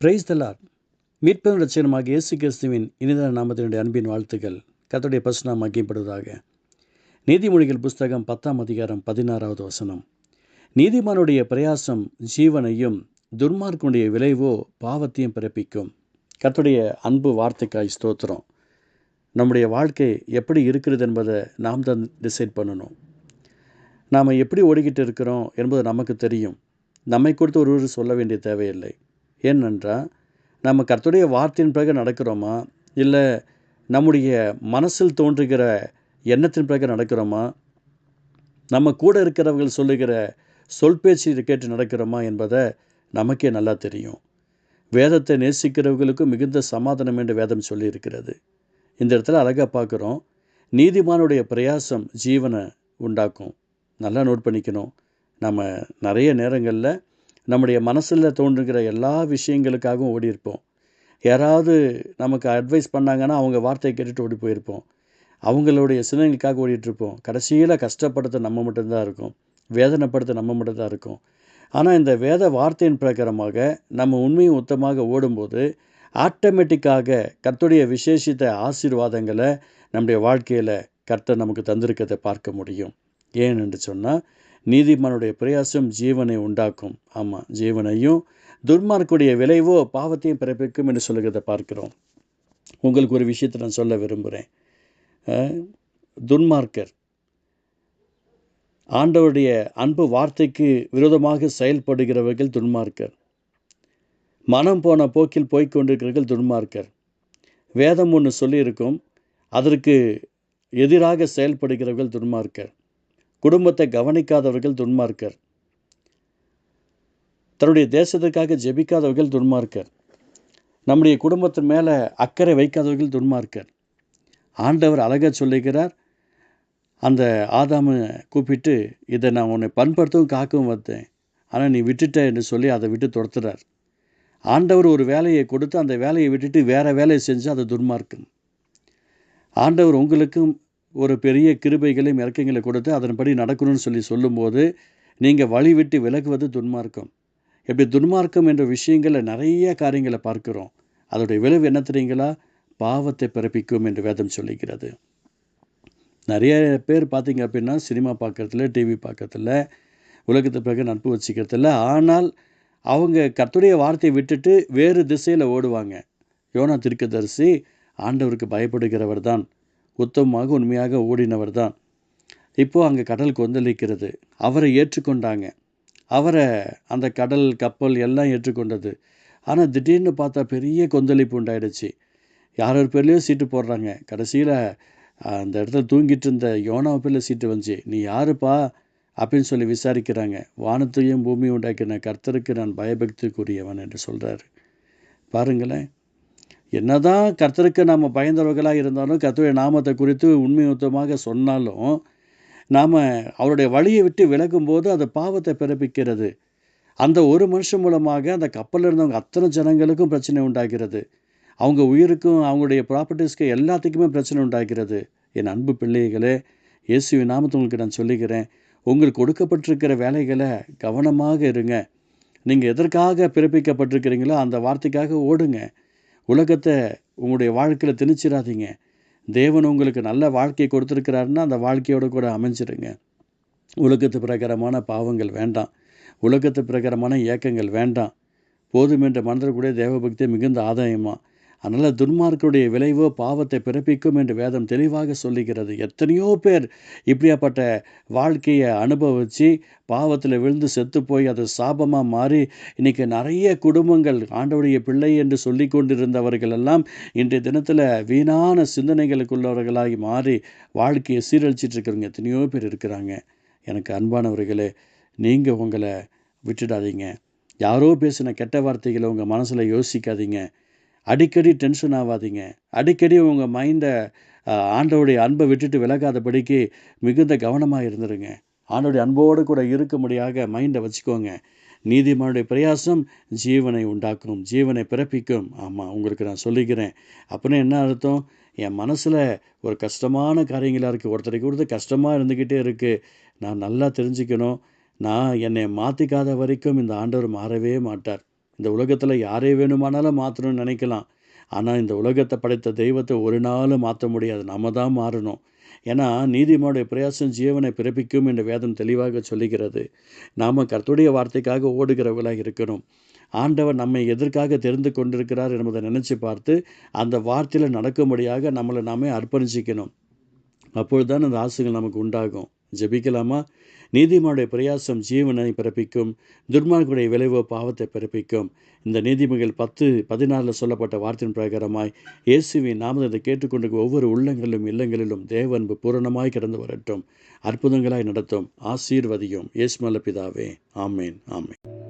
Price தலார் மீட்பெரும் ரட்சகனமாக இயேசு கிறிஸ்துவின் இனிதான நாமத்தினுடைய அன்பின் வாழ்த்துக்கள். கத்தோடைய பசுநாம் மகிப்படுவதாக நீதிமொழிகள் புஸ்தகம் பத்தாம் அதிகாரம் பதினாறாவது வசனம். நீதிமானுடைய பிரயாசம் ஜீவனையும் துர்மார்க்கனுடைய விளைவோ பாவத்தையும் பிறப்பிக்கும். கத்துடைய அன்பு வார்த்தைக்காய் ஸ்தோத்திரம். நம்முடைய வாழ்க்கை எப்படி இருக்கிறது என்பதை நாம் தான் டிசைட் பண்ணணும். நாம் எப்படி ஓடிக்கிட்டு இருக்கிறோம் என்பது நமக்கு தெரியும். நம்மை கொடுத்து ஒருவர் சொல்ல வேண்டிய தேவையில்லை. ஏனென்றால் நம்ம கர்த்தருடைய வார்த்தையின் பிறகு நடக்கிறோமா? இல்லை நம்முடைய மனசில் தோன்றுகிற எண்ணத்தின் பிறகு நடக்கிறோமா? நம்ம கூட இருக்கிறவர்கள் சொல்லுகிற சொல் பேச்சு கேட்டு நடக்கிறோமா என்பதை நமக்கே நல்லா தெரியும். வேதத்தை நேசிக்கிறவர்களுக்கு மிகுந்த சமாதானம் என்று வேதம் சொல்லியிருக்கிறது. இந்த இடத்துல அழகாக பார்க்குறோம். நீதிமானுடைய பிரயாசம் ஜீவனை உண்டாக்கும். நல்லா நோட் பண்ணிக்கணும். நம்ம நிறைய நேரங்களில் நம்முடைய மனசில் தோன்றுகிற எல்லா விஷயங்களுக்காகவும் ஓடி இருப்போம் யாராவது நமக்கு அட்வைஸ் பண்ணாங்கன்னா அவங்க வார்த்தையை கேட்டுட்டு ஓடி போயிருப்போம். அவங்களுடைய சிந்தனைகளுக்காக ஓடிட்டுருப்போம். கடைசியில் கஷ்டப்படுத்த நம்ம மட்டும்தான் இருக்கும். வேதனைப்படுத்த நம்ம மட்டும்தான் இருக்கும். ஆனால் இந்த வேத வார்த்தையின் பிரகாரமாக நம்ம உண்மையும் உத்தமாக ஓடும்போது ஆட்டோமேட்டிக்காக கர்த்தருடைய விசேஷித்த ஆசீர்வாதங்களை நம்முடைய வாழ்க்கையில் கர்த்தர் நமக்கு தந்திருக்கிறதை பார்க்க முடியும். ஏன் என்று சொன்னால் நீதிமானுடைய பிரயாசம் ஜீவனை உண்டாக்கும். ஆமாம் ஜீவனையும் துர்மார்க்குடைய விளைவோ பாவத்தையும் பிறப்பிக்கும் என்று சொல்லுகிறத பார்க்கிறோம். உங்களுக்கு ஒரு விஷயத்தை நான் சொல்ல விரும்புகிறேன் துன்மார்க்கர் ஆண்டவருடைய அன்பு வார்த்தைக்கு விரோதமாக செயல்படுகிறவர்கள் துன்மார்க்கர். மனம் போன போக்கில் போய்கொண்டிருக்கிறவர்கள் துன்மார்க்கர். வேதம் ஒன்று சொல்லியிருக்கும். அதற்கு எதிராக செயல்படுகிறவர்கள் துன்மார்க்கர். குடும்பத்தை கவனிக்காதவர்கள் துன்மார்க்கர். தன்னுடைய தேசத்திற்காக ஜெபிக்காதவர்கள் துன்மார்க்கர். நம்முடைய குடும்பத்தின் மேலே அக்கறை வைக்காதவர்கள் துன்மார்க்கர். ஆண்டவர் அழகாக சொல்லுகிறார். அந்த ஆதாமை கூப்பிட்டு இதை நான் உன்னை பண்படுத்தவும் காக்கவும் வந்தேன். ஆனால் நீ விட்டுட்ட என்று சொல்லி அதை விட்டு துரத்துறார். ஆண்டவர் ஒரு வேலையை கொடுத்து அந்த வேலையை விட்டுட்டு வேறு வேலையை செஞ்சு அது துன்மார்க்கம். ஆண்டவர் உங்களுக்கும் ஒரு பெரிய கிருபைகளையும் இறக்கங்களை கொடுத்து அதன்படி நடக்கணும்னு சொல்லி சொல்லும்போது நீங்கள் வழி விட்டு விலகுவது துன்மார்க்கம். இப்படி துன்மார்க்கம் என்ற விஷயங்களில் நிறைய காரியங்களை பார்க்குறோம். அதோடைய விளைவு என்ன தெரியுங்களா? பாவத்தை பிறப்பிக்கும் என்று வேதம் சொல்லிக்கிறது நிறைய பேர் பார்த்தீங்க அப்படின்னா சினிமா பார்க்குறதுல டிவி பார்க்குறதுல உலகத்தை பிறகு நட்பு வச்சுக்கிறதில்ல ஆனால் அவங்க கத்துடைய வார்த்தையை விட்டுட்டு வேறு திசையில் ஓடுவாங்க. யோனா திருக்கதரிசி ஆண்டவருக்கு பயப்படுகிறவர் தான் உத்தமமாக உண்மையாக ஓடினவர் தான் இப்போது அங்கே கடல் கொந்தளிக்கிறது. அவரை ஏற்றுக்கொண்டாங்க. அவரை அந்த கடல் கப்பல் எல்லாம் ஏற்றுக்கொண்டது. ஆனால் திடீர்னு பார்த்தா பெரிய கொந்தளிப்பு உண்டாயிடுச்சு. யார் ஒரு பேர்லேயோ சீட்டு போடுறாங்க. கடைசியில் அந்த இடத்துல தூங்கிட்டு இருந்த யோனா பேரில் சீட்டு வந்துச்சு. நீ யாருப்பா? அப்படின்னு சொல்லி விசாரிக்கிறாங்க. வானத்தையும் பூமியும் உண்டாக்கின கர்த்தருக்கு நான் பயபக்திக்குரியவன் என்று சொல்கிறாரு பாருங்களேன். என்னதான் கர்த்தருக்கு நாம் பயந்தவர்களாக இருந்தாலும் கர்த்தருடைய நாமத்தை குறித்து உண்மையுத்தமாக சொன்னாலும் நாம் அவருடைய வழியை விட்டு விலகும்போது அது பாவத்தை பிறப்பிக்கிறது. அந்த ஒரு மனுஷன் மூலமாக அந்த கப்பலில் இருந்தவங்க அத்தனை ஜனங்களுக்கும் பிரச்சனை உண்டாகிறது. அவங்க உயிருக்கும் அவங்களுடைய ப்ராப்பர்ட்டிஸ்க்கு எல்லாத்துக்குமே பிரச்சனை உண்டாகிறது. என் அன்பு பிள்ளைகளே இயேசுவின் நாமத்தை உங்களுக்கு நான் சொல்லிக்கிறேன் உங்களுக்கு கொடுக்கப்பட்டிருக்கிற வேலைகளை கவனமாக இருங்க. நீங்கள் எதற்காக பிறப்பிக்கப்பட்டிருக்கிறீங்களோ அந்த வார்த்தைக்காக ஓடுங்க. உலகத்தை உங்களுடைய வாழ்க்கையில் திணிச்சிடாதீங்க. தேவன் உங்களுக்கு நல்ல வாழ்க்கையை கொடுத்துருக்கிறாருன்னா அந்த வாழ்க்கையோடு கூட அமைஞ்சிருங்க. உலகத்து பிரகாரமான பாவங்கள் வேண்டாம். உலகத்து பிரகாரமான இயக்கங்கள் வேண்டாம். போதும் என்ற மனதில் கூட தேவபக்தி மிகுந்த ஆதாயமாக அதனால் துன்மார்க்குடைய விளைவு பாவத்தை பிறப்பிக்கும் என்று வேதம் தெளிவாக சொல்லுகிறது. எத்தனையோ பேர் இப்படியாப்பட்ட வாழ்க்கையை அனுபவித்து பாவத்தில் விழுந்து செத்து போய் அது சாபமாக மாறி இன்றைக்கி நிறைய குடும்பங்கள் ஆண்டவுடைய பிள்ளை என்று சொல்லி கொண்டிருந்தவர்கள் எல்லாம் இன்றைய தினத்தில் வீணான சிந்தனைகளுக்குள்ளவர்களாகி மாறி வாழ்க்கையை சீரழிச்சிட்டு இருக்கிறவங்க எத்தனையோ பேர் இருக்கிறாங்க. எனக்கு அன்பானவர்களே நீங்கள் உங்களை விட்டுடாதீங்க. யாரோ பேசின கெட்ட வார்த்தைகளை உங்கள் மனசில் யோசிக்காதீங்க. அடிக்கடி டென்ஷன் ஆகாதீங்க அடிக்கடி உங்கள் மைண்டை ஆண்டவுடைய அன்பை விட்டுட்டு விலகாதபடிக்கு மிகுந்த கவனமாக இருந்துருங்க. ஆண்டோடைய அன்போடு கூட இருக்கும்படியாக மைண்டை வச்சுக்கோங்க. நீதிமானுடைய பிரயாசம் ஜீவனை உண்டாக்கும் ஜீவனை பிறப்பிக்கும். ஆமாம் உங்களுக்கு நான் சொல்லிக்கிறேன். அப்படின்னு என்ன அர்த்தம்? என் மனசில் ஒரு கஷ்டமான காரியங்களாக இருக்குது ஒருத்தருக்கு கொடுத்து கஷ்டமாக இருந்துக்கிட்டே இருக்குது நான் நல்லா தெரிஞ்சுக்கணும். நான் என்னை மாற்றிக்காத வரைக்கும் இந்த ஆண்டவர் மாறவே மாட்டார். இந்த உலகத்தில் யாரே வேணுமானாலும் மாற்றணும்னு நினைக்கலாம். ஆனால் இந்த உலகத்தை படைத்த தெய்வத்தை ஒரு நாளும் மாற்ற முடியாது. நம்ம தான் மாறணும். ஏன்னா நீதிமானுடைய பிரயாசம் ஜீவனை பிறப்பிக்கும் என்று வேதம் தெளிவாக சொல்லுகிறது. நாம் கர்த்துடைய வார்த்தைக்காக ஓடுகிறவர்களாக இருக்கணும். ஆண்டவர் நம்மை எதற்காக தெரிந்து கொண்டிருக்கிறார் என்பதை நினச்சி பார்த்து அந்த வார்த்தையில் நடக்கும்படியாக நம்மளை நாமே அர்ப்பணிச்சிக்கணும். அப்பொழுது தான் அந்த ஆசைகள் நமக்கு உண்டாகும். ஜபிக்கலாமா? நீதிமானுடைய பிரயாசம் ஜீவனை பிறப்பிக்கும் துர்மார்க்குடைய விளைவு பாவத்தை பிறப்பிக்கும். இந்த நீதிமொழிகள் பத்து பதினாலில் சொல்லப்பட்ட வார்த்தையின் பிரகாரமாய் இயேசுவின் நாமத்தை கேட்டுக்கொண்டு ஒவ்வொரு உள்ளங்களிலும் இல்லங்களிலும் தேவன்பு பூரணமாய் கிடந்து வரட்டும். அற்புதங்களாய் நடத்தும். ஆசீர்வதியும். இயேசுமல்ல பிதாவே. ஆமேன் ஆமேன்.